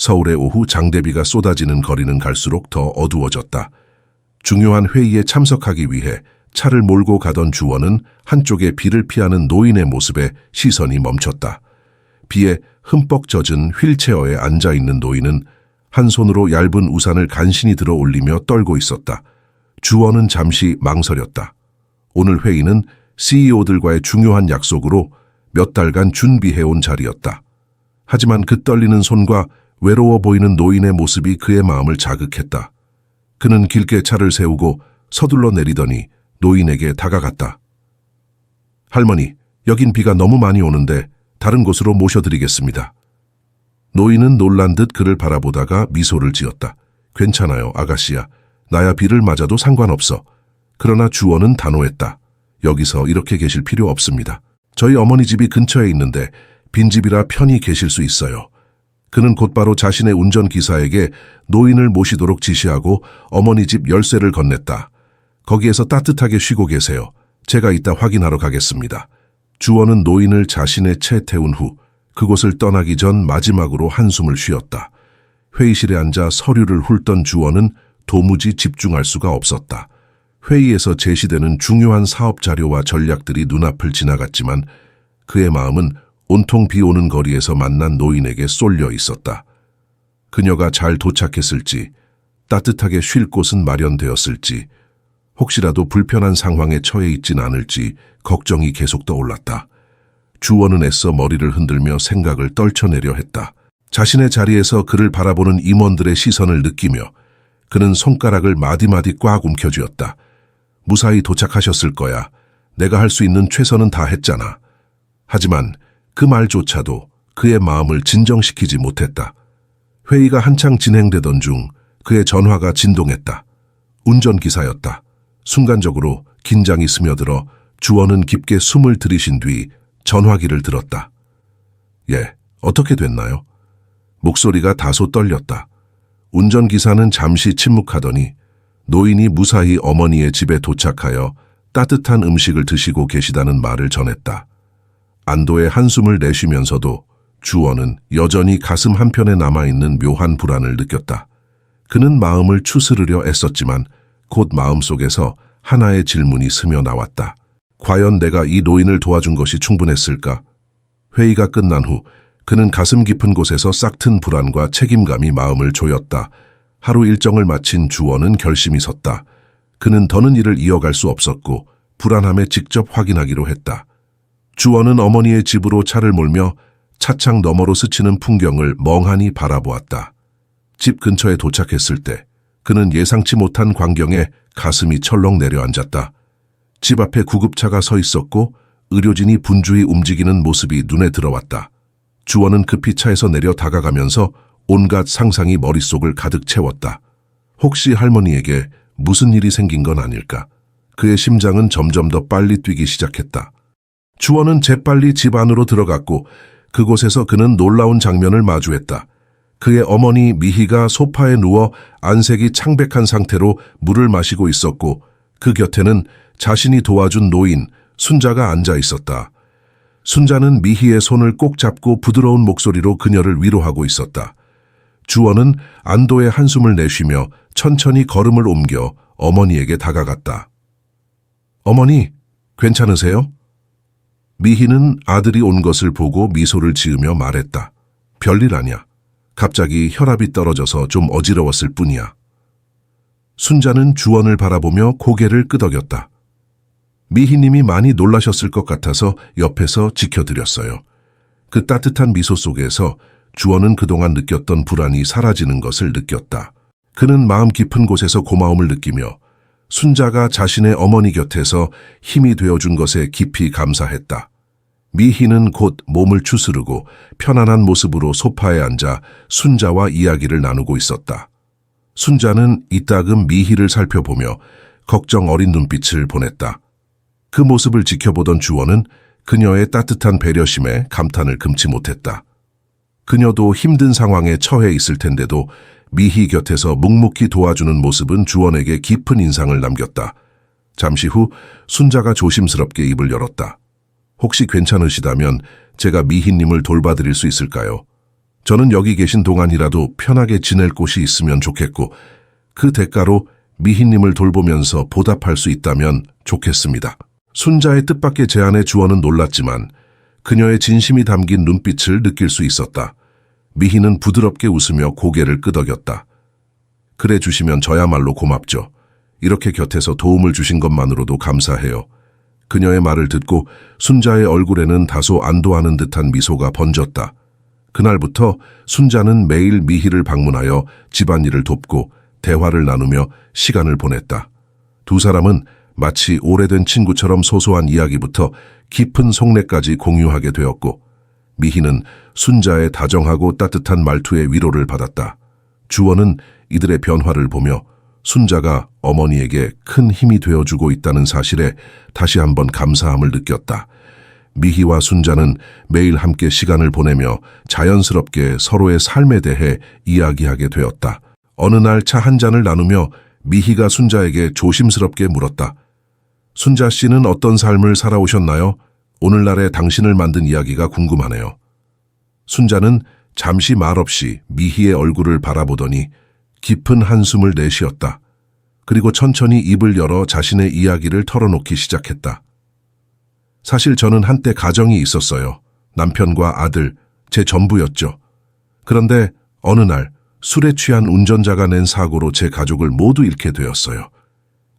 서울의 오후 장대비가 쏟아지는 거리는 갈수록 더 어두워졌다. 중요한 회의에 참석하기 위해 차를 몰고 가던 주원은 한쪽에 비를 피하는 노인의 모습에 시선이 멈췄다. 비에 흠뻑 젖은 휠체어에 앉아 있는 노인은 한 손으로 얇은 우산을 간신히 들어 올리며 떨고 있었다. 주원은 잠시 망설였다. 오늘 회의는 CEO들과의 중요한 약속으로 몇 달간 준비해온 자리였다. 하지만 그 떨리는 손과 외로워 보이는 노인의 모습이 그의 마음을 자극했다. 그는 길게 차를 세우고 서둘러 내리더니 노인에게 다가갔다. 할머니, 여긴 비가 너무 많이 오는데 다른 곳으로 모셔드리겠습니다. 노인은 놀란 듯 그를 바라보다가 미소를 지었다. 괜찮아요, 아가씨야. 나야 비를 맞아도 상관없어. 그러나 주원은 단호했다. 여기서 이렇게 계실 필요 없습니다. 저희 어머니 집이 근처에 있는데 빈집이라 편히 계실 수 있어요. 그는 곧바로 자신의 운전기사에게 노인을 모시도록 지시하고 어머니 집 열쇠를 건넸다. 거기에서 따뜻하게 쉬고 계세요. 제가 이따 확인하러 가겠습니다. 주원은 노인을 자신의 채 태운 후 그곳을 떠나기 전 마지막으로 한숨을 쉬었다. 회의실에 앉아 서류를 훑던 주원은 도무지 집중할 수가 없었다. 회의에서 제시되는 중요한 사업 자료와 전략들이 눈앞을 지나갔지만 그의 마음은 온통 비 오는 거리에서 만난 노인에게 쏠려 있었다. 그녀가 잘 도착했을지, 따뜻하게 쉴 곳은 마련되었을지, 혹시라도 불편한 상황에 처해 있진 않을지 걱정이 계속 떠올랐다. 주원은 애써 머리를 흔들며 생각을 떨쳐내려 했다. 자신의 자리에서 그를 바라보는 임원들의 시선을 느끼며 그는 손가락을 마디마디 꽉 움켜쥐었다. 무사히 도착하셨을 거야. 내가 할 수 있는 최선은 다 했잖아. 하지만 그 말조차도 그의 마음을 진정시키지 못했다. 회의가 한창 진행되던 중 그의 전화가 진동했다. 운전기사였다. 순간적으로 긴장이 스며들어 주원은 깊게 숨을 들이신 뒤 전화기를 들었다. 예, 어떻게 됐나요? 목소리가 다소 떨렸다. 운전기사는 잠시 침묵하더니 노인이 무사히 어머니의 집에 도착하여 따뜻한 음식을 드시고 계시다는 말을 전했다. 안도의 한숨을 내쉬면서도 주원은 여전히 가슴 한편에 남아있는 묘한 불안을 느꼈다. 그는 마음을 추스르려 애썼지만 곧 마음속에서 하나의 질문이 스며 나왔다. 과연 내가 이 노인을 도와준 것이 충분했을까? 회의가 끝난 후 그는 가슴 깊은 곳에서 싹튼 불안과 책임감이 마음을 조였다. 하루 일정을 마친 주원은 결심이 섰다. 그는 더는 일을 이어갈 수 없었고 불안함에 직접 확인하기로 했다. 주원은 어머니의 집으로 차를 몰며 차창 너머로 스치는 풍경을 멍하니 바라보았다. 집 근처에 도착했을 때 그는 예상치 못한 광경에 가슴이 철렁 내려앉았다. 집 앞에 구급차가 서 있었고 의료진이 분주히 움직이는 모습이 눈에 들어왔다. 주원은 급히 차에서 내려 다가가면서 온갖 상상이 머릿속을 가득 채웠다. 혹시 할머니에게 무슨 일이 생긴 건 아닐까? 그의 심장은 점점 더 빨리 뛰기 시작했다. 주원은 재빨리 집 안으로 들어갔고 그곳에서 그는 놀라운 장면을 마주했다. 그의 어머니 미희가 소파에 누워 안색이 창백한 상태로 물을 마시고 있었고 그 곁에는 자신이 도와준 노인 순자가 앉아 있었다. 순자는 미희의 손을 꼭 잡고 부드러운 목소리로 그녀를 위로하고 있었다. 주원은 안도의 한숨을 내쉬며 천천히 걸음을 옮겨 어머니에게 다가갔다. 어머니, 괜찮으세요? 미희는 아들이 온 것을 보고 미소를 지으며 말했다. 별일 아니야. 갑자기 혈압이 떨어져서 좀 어지러웠을 뿐이야. 순자는 주원을 바라보며 고개를 끄덕였다. 미희님이 많이 놀라셨을 것 같아서 옆에서 지켜드렸어요. 그 따뜻한 미소 속에서 주원은 그동안 느꼈던 불안이 사라지는 것을 느꼈다. 그는 마음 깊은 곳에서 고마움을 느끼며 순자가 자신의 어머니 곁에서 힘이 되어준 것에 깊이 감사했다. 미희는 곧 몸을 추스르고 편안한 모습으로 소파에 앉아 순자와 이야기를 나누고 있었다. 순자는 이따금 미희를 살펴보며 걱정 어린 눈빛을 보냈다. 그 모습을 지켜보던 주원은 그녀의 따뜻한 배려심에 감탄을 금치 못했다. 그녀도 힘든 상황에 처해 있을 텐데도 미희 곁에서 묵묵히 도와주는 모습은 주원에게 깊은 인상을 남겼다. 잠시 후 순자가 조심스럽게 입을 열었다. 혹시 괜찮으시다면 제가 미희님을 돌봐드릴 수 있을까요? 저는 여기 계신 동안이라도 편하게 지낼 곳이 있으면 좋겠고 그 대가로 미희님을 돌보면서 보답할 수 있다면 좋겠습니다. 순자의 뜻밖의 제안에 주원은 놀랐지만 그녀의 진심이 담긴 눈빛을 느낄 수 있었다. 미희는 부드럽게 웃으며 고개를 끄덕였다. 그래 주시면 저야말로 고맙죠. 이렇게 곁에서 도움을 주신 것만으로도 감사해요. 그녀의 말을 듣고 순자의 얼굴에는 다소 안도하는 듯한 미소가 번졌다. 그날부터 순자는 매일 미희를 방문하여 집안일을 돕고 대화를 나누며 시간을 보냈다. 두 사람은 마치 오래된 친구처럼 소소한 이야기부터 깊은 속내까지 공유하게 되었고 미희는 순자의 다정하고 따뜻한 말투에 위로를 받았다. 주원은 이들의 변화를 보며 순자가 어머니에게 큰 힘이 되어주고 있다는 사실에 다시 한번 감사함을 느꼈다. 미희와 순자는 매일 함께 시간을 보내며 자연스럽게 서로의 삶에 대해 이야기하게 되었다. 어느 날 차 한 잔을 나누며 미희가 순자에게 조심스럽게 물었다. 순자 씨는 어떤 삶을 살아오셨나요? 오늘날의 당신을 만든 이야기가 궁금하네요. 순자는 잠시 말없이 미희의 얼굴을 바라보더니 깊은 한숨을 내쉬었다. 그리고 천천히 입을 열어 자신의 이야기를 털어놓기 시작했다. 사실 저는 한때 가정이 있었어요. 남편과 아들, 제 전부였죠. 그런데 어느 날 술에 취한 운전자가 낸 사고로 제 가족을 모두 잃게 되었어요.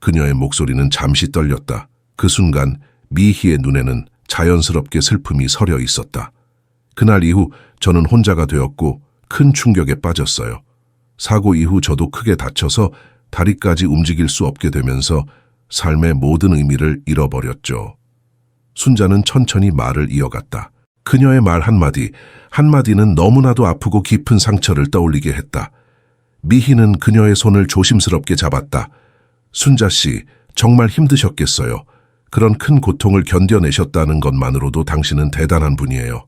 그녀의 목소리는 잠시 떨렸다. 그 순간 미희의 눈에는 자연스럽게 슬픔이 서려 있었다. 그날 이후 저는 혼자가 되었고 큰 충격에 빠졌어요. 사고 이후 저도 크게 다쳐서 다리까지 움직일 수 없게 되면서 삶의 모든 의미를 잃어버렸죠. 순자는 천천히 말을 이어갔다. 그녀의 말 한마디, 한마디는 너무나도 아프고 깊은 상처를 떠올리게 했다. 미희는 그녀의 손을 조심스럽게 잡았다. 순자 씨, 정말 힘드셨겠어요. 그런 큰 고통을 견뎌내셨다는 것만으로도 당신은 대단한 분이에요.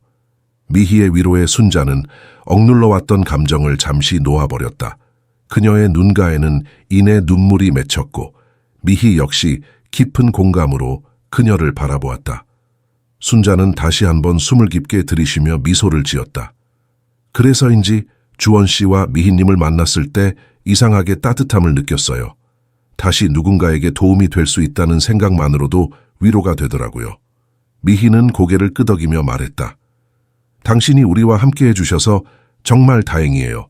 미희의 위로에 순자는 억눌러 왔던 감정을 잠시 놓아버렸다. 그녀의 눈가에는 이내 눈물이 맺혔고 미희 역시 깊은 공감으로 그녀를 바라보았다. 순자는 다시 한번 숨을 깊게 들이쉬며 미소를 지었다. 그래서인지 주원 씨와 미희님을 만났을 때 이상하게 따뜻함을 느꼈어요. 다시 누군가에게 도움이 될 수 있다는 생각만으로도 위로가 되더라고요. 미희는 고개를 끄덕이며 말했다. 당신이 우리와 함께 해 주셔서 정말 다행이에요.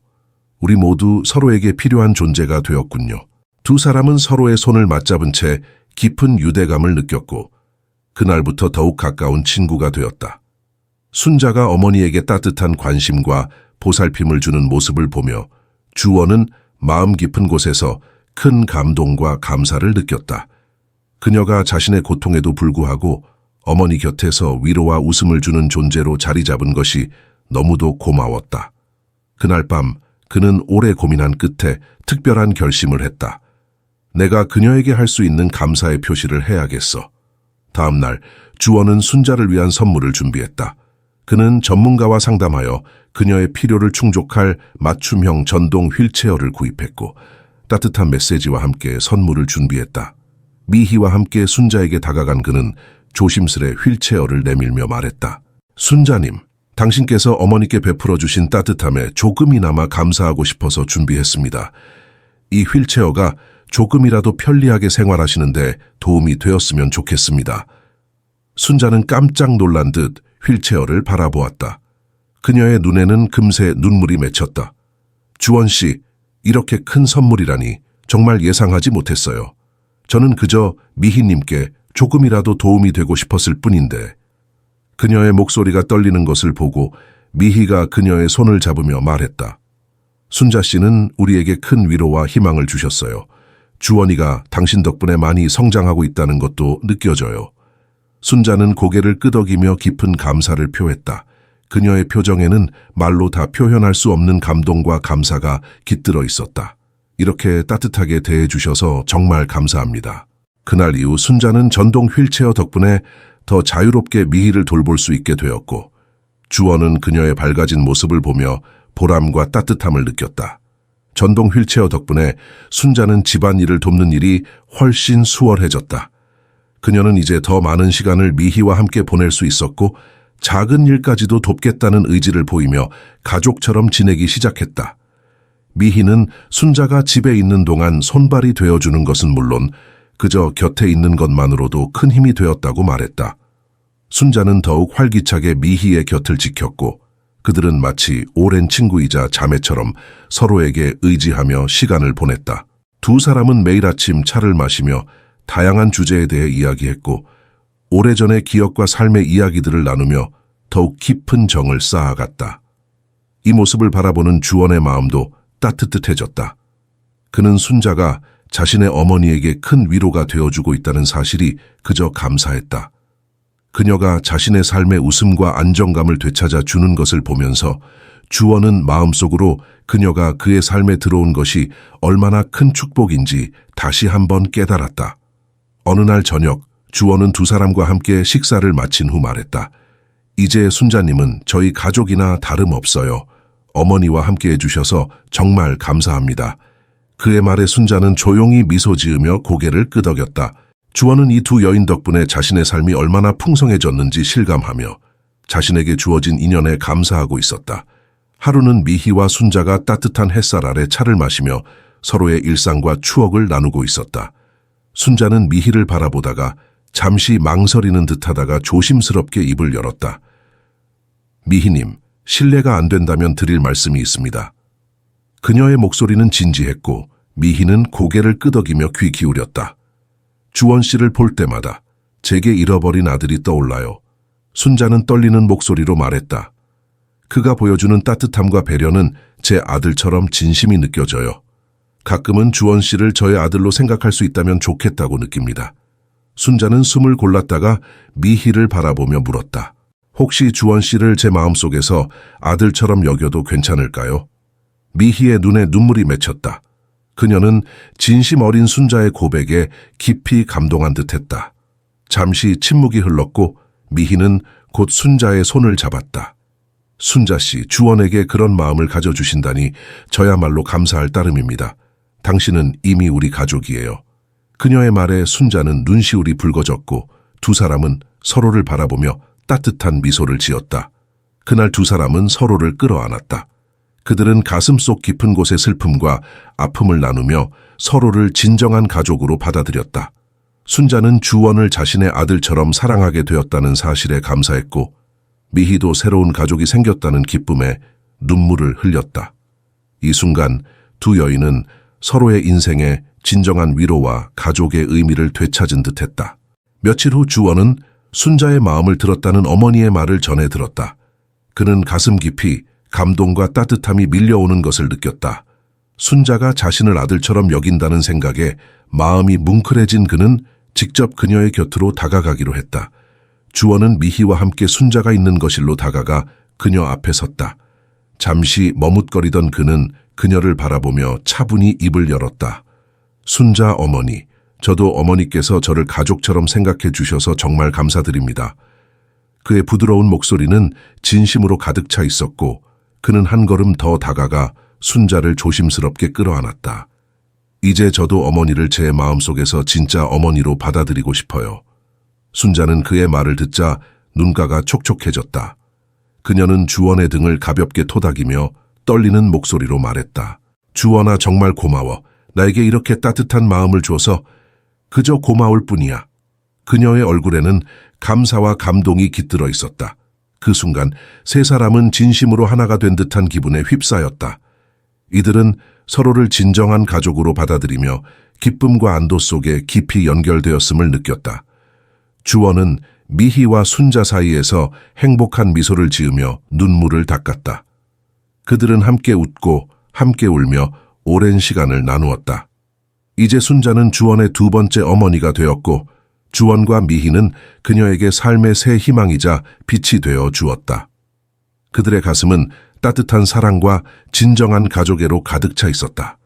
우리 모두 서로에게 필요한 존재가 되었군요. 두 사람은 서로의 손을 맞잡은 채 깊은 유대감을 느꼈고 그날부터 더욱 가까운 친구가 되었다. 순자가 어머니에게 따뜻한 관심과 보살핌을 주는 모습을 보며 주원은 마음 깊은 곳에서 큰 감동과 감사를 느꼈다. 그녀가 자신의 고통에도 불구하고 어머니 곁에서 위로와 웃음을 주는 존재로 자리 잡은 것이 너무도 고마웠다. 그날 밤 그는 오래 고민한 끝에 특별한 결심을 했다. 내가 그녀에게 할 수 있는 감사의 표시를 해야겠어. 다음 날 주원은 순자를 위한 선물을 준비했다. 그는 전문가와 상담하여 그녀의 필요를 충족할 맞춤형 전동 휠체어를 구입했고 따뜻한 메시지와 함께 선물을 준비했다. 미희와 함께 순자에게 다가간 그는 조심스레 휠체어를 내밀며 말했다. 순자님, 당신께서 어머니께 베풀어 주신 따뜻함에 조금이나마 감사하고 싶어서 준비했습니다. 이 휠체어가 조금이라도 편리하게 생활하시는데 도움이 되었으면 좋겠습니다. 순자는 깜짝 놀란 듯 휠체어를 바라보았다. 그녀의 눈에는 금세 눈물이 맺혔다. 주원 씨, 이렇게 큰 선물이라니 정말 예상하지 못했어요. 저는 그저 미희님께 조금이라도 도움이 되고 싶었을 뿐인데 그녀의 목소리가 떨리는 것을 보고 미희가 그녀의 손을 잡으며 말했다. 순자 씨는 우리에게 큰 위로와 희망을 주셨어요. 주원이가 당신 덕분에 많이 성장하고 있다는 것도 느껴져요. 순자는 고개를 끄덕이며 깊은 감사를 표했다. 그녀의 표정에는 말로 다 표현할 수 없는 감동과 감사가 깃들어 있었다. 이렇게 따뜻하게 대해주셔서 정말 감사합니다. 그날 이후 순자는 전동 휠체어 덕분에 더 자유롭게 미희를 돌볼 수 있게 되었고 주원은 그녀의 밝아진 모습을 보며 보람과 따뜻함을 느꼈다. 전동 휠체어 덕분에 순자는 집안일을 돕는 일이 훨씬 수월해졌다. 그녀는 이제 더 많은 시간을 미희와 함께 보낼 수 있었고 작은 일까지도 돕겠다는 의지를 보이며 가족처럼 지내기 시작했다. 미희는 순자가 집에 있는 동안 손발이 되어주는 것은 물론 그저 곁에 있는 것만으로도 큰 힘이 되었다고 말했다. 순자는 더욱 활기차게 미희의 곁을 지켰고 그들은 마치 오랜 친구이자 자매처럼 서로에게 의지하며 시간을 보냈다. 두 사람은 매일 아침 차를 마시며 다양한 주제에 대해 이야기했고 오래전의 기억과 삶의 이야기들을 나누며 더욱 깊은 정을 쌓아갔다. 이 모습을 바라보는 주원의 마음도 따뜻해졌다. 그는 순자가 자신의 어머니에게 큰 위로가 되어주고 있다는 사실이 그저 감사했다. 그녀가 자신의 삶의 웃음과 안정감을 되찾아 주는 것을 보면서 주원은 마음속으로 그녀가 그의 삶에 들어온 것이 얼마나 큰 축복인지 다시 한번 깨달았다. 어느 날 저녁 주원은 두 사람과 함께 식사를 마친 후 말했다. 이제 순자님은 저희 가족이나 다름없어요. 어머니와 함께 해주셔서 정말 감사합니다. 그의 말에 순자는 조용히 미소 지으며 고개를 끄덕였다. 주원은 이 두 여인 덕분에 자신의 삶이 얼마나 풍성해졌는지 실감하며 자신에게 주어진 인연에 감사하고 있었다. 하루는 미희와 순자가 따뜻한 햇살 아래 차를 마시며 서로의 일상과 추억을 나누고 있었다. 순자는 미희를 바라보다가 잠시 망설이는 듯하다가 조심스럽게 입을 열었다. 미희님, 신뢰가 안 된다면 드릴 말씀이 있습니다. 그녀의 목소리는 진지했고 미희는 고개를 끄덕이며 귀 기울였다. 주원 씨를 볼 때마다 제게 잃어버린 아들이 떠올라요. 순자는 떨리는 목소리로 말했다. 그가 보여주는 따뜻함과 배려는 제 아들처럼 진심이 느껴져요. 가끔은 주원 씨를 저의 아들로 생각할 수 있다면 좋겠다고 느낍니다. 순자는 숨을 골랐다가 미희를 바라보며 물었다. 혹시 주원 씨를 제 마음속에서 아들처럼 여겨도 괜찮을까요? 미희의 눈에 눈물이 맺혔다. 그녀는 진심 어린 순자의 고백에 깊이 감동한 듯했다. 잠시 침묵이 흘렀고 미희는 곧 순자의 손을 잡았다. 순자 씨, 주원에게 그런 마음을 가져주신다니 저야말로 감사할 따름입니다. 당신은 이미 우리 가족이에요. 그녀의 말에 순자는 눈시울이 붉어졌고 두 사람은 서로를 바라보며 따뜻한 미소를 지었다. 그날 두 사람은 서로를 끌어안았다. 그들은 가슴 속 깊은 곳의 슬픔과 아픔을 나누며 서로를 진정한 가족으로 받아들였다. 순자는 주원을 자신의 아들처럼 사랑하게 되었다는 사실에 감사했고 미희도 새로운 가족이 생겼다는 기쁨에 눈물을 흘렸다. 이 순간 두 여인은 서로의 인생에 진정한 위로와 가족의 의미를 되찾은 듯했다. 며칠 후 주원은 순자의 마음을 들었다는 어머니의 말을 전해 들었다. 그는 가슴 깊이 감동과 따뜻함이 밀려오는 것을 느꼈다. 순자가 자신을 아들처럼 여긴다는 생각에 마음이 뭉클해진 그는 직접 그녀의 곁으로 다가가기로 했다. 주원은 미희와 함께 순자가 있는 거실로 다가가 그녀 앞에 섰다. 잠시 머뭇거리던 그는 그녀를 바라보며 차분히 입을 열었다. 순자 어머니, 저도 어머니께서 저를 가족처럼 생각해 주셔서 정말 감사드립니다. 그의 부드러운 목소리는 진심으로 가득 차 있었고 그는 한 걸음 더 다가가 순자를 조심스럽게 끌어안았다. 이제 저도 어머니를 제 마음속에서 진짜 어머니로 받아들이고 싶어요. 순자는 그의 말을 듣자 눈가가 촉촉해졌다. 그녀는 주원의 등을 가볍게 토닥이며 떨리는 목소리로 말했다. 주원아 정말 고마워. 나에게 이렇게 따뜻한 마음을 줘서 그저 고마울 뿐이야. 그녀의 얼굴에는 감사와 감동이 깃들어 있었다. 그 순간 세 사람은 진심으로 하나가 된 듯한 기분에 휩싸였다. 이들은 서로를 진정한 가족으로 받아들이며 기쁨과 안도 속에 깊이 연결되었음을 느꼈다. 주원은 미희와 순자 사이에서 행복한 미소를 지으며 눈물을 닦았다. 그들은 함께 웃고 함께 울며 오랜 시간을 나누었다. 이제 순자는 주원의 두 번째 어머니가 되었고 주원과 미희는 그녀에게 삶의 새 희망이자 빛이 되어 주었다. 그들의 가슴은 따뜻한 사랑과 진정한 가족애로 가득 차 있었다.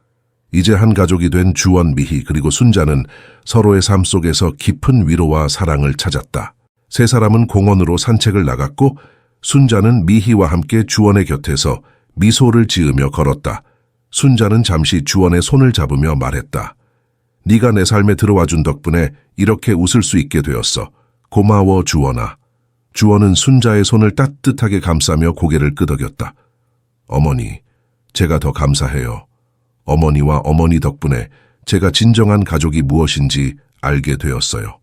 이제 한 가족이 된 주원, 미희 그리고 순자는 서로의 삶 속에서 깊은 위로와 사랑을 찾았다. 세 사람은 공원으로 산책을 나갔고 순자는 미희와 함께 주원의 곁에서 미소를 지으며 걸었다. 순자는 잠시 주원의 손을 잡으며 말했다. 네가 내 삶에 들어와 준 덕분에 이렇게 웃을 수 있게 되었어. 고마워 주원아. 주원은 순자의 손을 따뜻하게 감싸며 고개를 끄덕였다. 어머니, 제가 더 감사해요. 어머니와 어머니 덕분에 제가 진정한 가족이 무엇인지 알게 되었어요.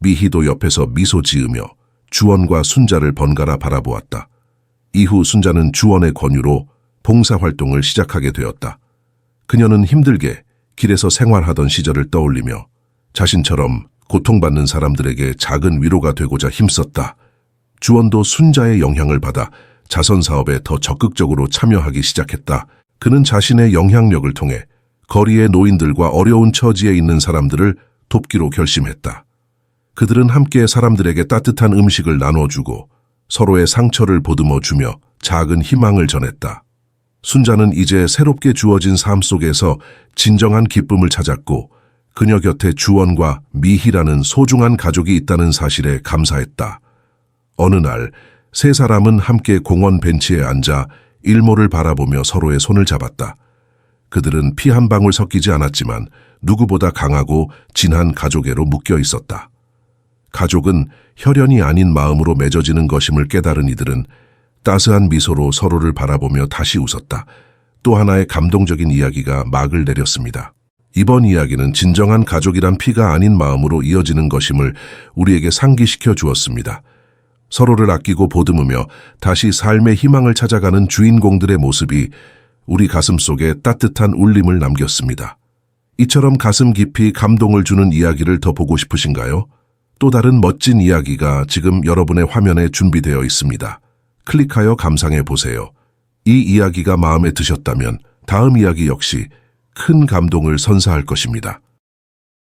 미희도 옆에서 미소 지으며 주원과 순자를 번갈아 바라보았다. 이후 순자는 주원의 권유로 봉사활동을 시작하게 되었다. 그녀는 힘들게 길에서 생활하던 시절을 떠올리며 자신처럼 고통받는 사람들에게 작은 위로가 되고자 힘썼다. 주원도 순자의 영향을 받아 자선 사업에 더 적극적으로 참여하기 시작했다. 그는 자신의 영향력을 통해 거리의 노인들과 어려운 처지에 있는 사람들을 돕기로 결심했다. 그들은 함께 사람들에게 따뜻한 음식을 나눠주고 서로의 상처를 보듬어 주며 작은 희망을 전했다. 순자는 이제 새롭게 주어진 삶 속에서 진정한 기쁨을 찾았고 그녀 곁에 주원과 미희라는 소중한 가족이 있다는 사실에 감사했다. 어느 날 세 사람은 함께 공원 벤치에 앉아 일몰을 바라보며 서로의 손을 잡았다. 그들은 피 한 방울 섞이지 않았지만 누구보다 강하고 진한 가족애로 묶여 있었다. 가족은 혈연이 아닌 마음으로 맺어지는 것임을 깨달은 이들은 따스한 미소로 서로를 바라보며 다시 웃었다. 또 하나의 감동적인 이야기가 막을 내렸습니다. 이번 이야기는 진정한 가족이란 피가 아닌 마음으로 이어지는 것임을 우리에게 상기시켜 주었습니다. 서로를 아끼고 보듬으며 다시 삶의 희망을 찾아가는 주인공들의 모습이 우리 가슴 속에 따뜻한 울림을 남겼습니다. 이처럼 가슴 깊이 감동을 주는 이야기를 더 보고 싶으신가요? 또 다른 멋진 이야기가 지금 여러분의 화면에 준비되어 있습니다. 클릭하여 감상해 보세요. 이 이야기가 마음에 드셨다면 다음 이야기 역시 큰 감동을 선사할 것입니다.